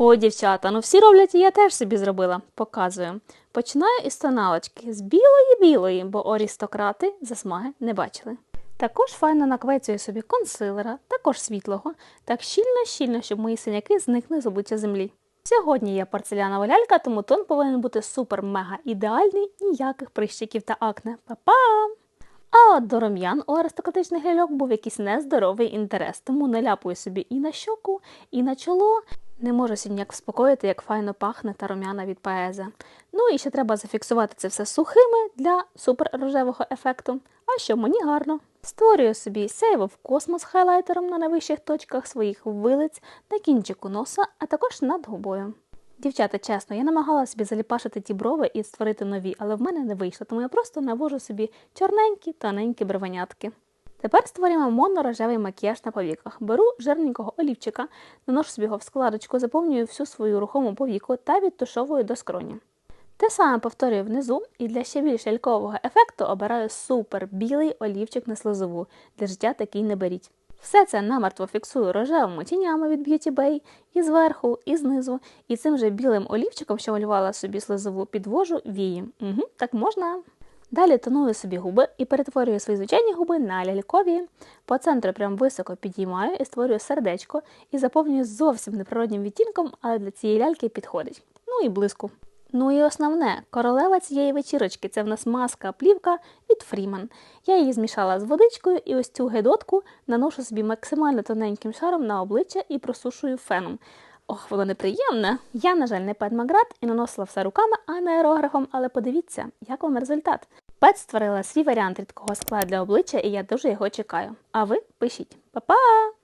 О, дівчата, ну всі роблять, і я теж собі зробила. Показую. Починаю із тоналочки з білої-білої, бо арістократи засмаги не бачили. Також файно наквецюю собі консилера, також світлого, так щільно-щільно, щоб мої синяки зникли з обличчя землі. Сьогодні я порцелянова лялька, тому тон повинен бути супер-мега ідеальний, ніяких прищиків та акне. Па-па! А от до рум'ян у аристократичних ляльок був якийсь нездоровий інтерес, тому наляпую собі і на щоку, і на чоло. Не можу сьогодні як вспокоїти, як файно пахне та рум'яна від паезе. Ну і ще треба зафіксувати це все сухими для суперрожевого ефекту. А що мені гарно. Створюю собі сяйво космос хайлайтером на найвищих точках своїх вилиць, на кінчику носа, а також над губою. Дівчата, чесно, я намагалася собі заліпашити ті брови і створити нові, але в мене не вийшло, тому я просто навожу собі чорненькі, тоненькі бровенятки. Тепер створюємо моно-рожевий макіяж на повіках. Беру жирненького олівчика, наношу собі його в складочку, заповнюю всю свою рухому повіку та відтушовую до скроні. Те саме повторюю внизу і для ще більш лялькового ефекту обираю супер білий олівчик на слезову. Для життя такий не беріть. Все це намертво фіксую рожевими тінями від Beauty Bay і зверху, і знизу, і цим же білим олівчиком, що малювала собі слезову, підвожу вії. Угу, так можна. Далі тоную собі губи і перетворюю свої звичайні губи на лялькові. По центру прям високо підіймаю і створюю сердечко і заповнюю зовсім неприроднім відтінком, але для цієї ляльки підходить. Ну і блиску. Ну і основне, королева цієї вечірочки це в нас маска плівка від Фріман. Я її змішала з водичкою і ось цю гедотку наношу собі максимально тоненьким шаром на обличчя і просушую феном. Ох, воно неприємне. Я, на жаль, не педмаград і наносила все руками, а не аерографом, але подивіться, як вам результат. Пет створила свій варіант рідкого скла для обличчя, і я дуже його чекаю. А ви пишіть. Па-па!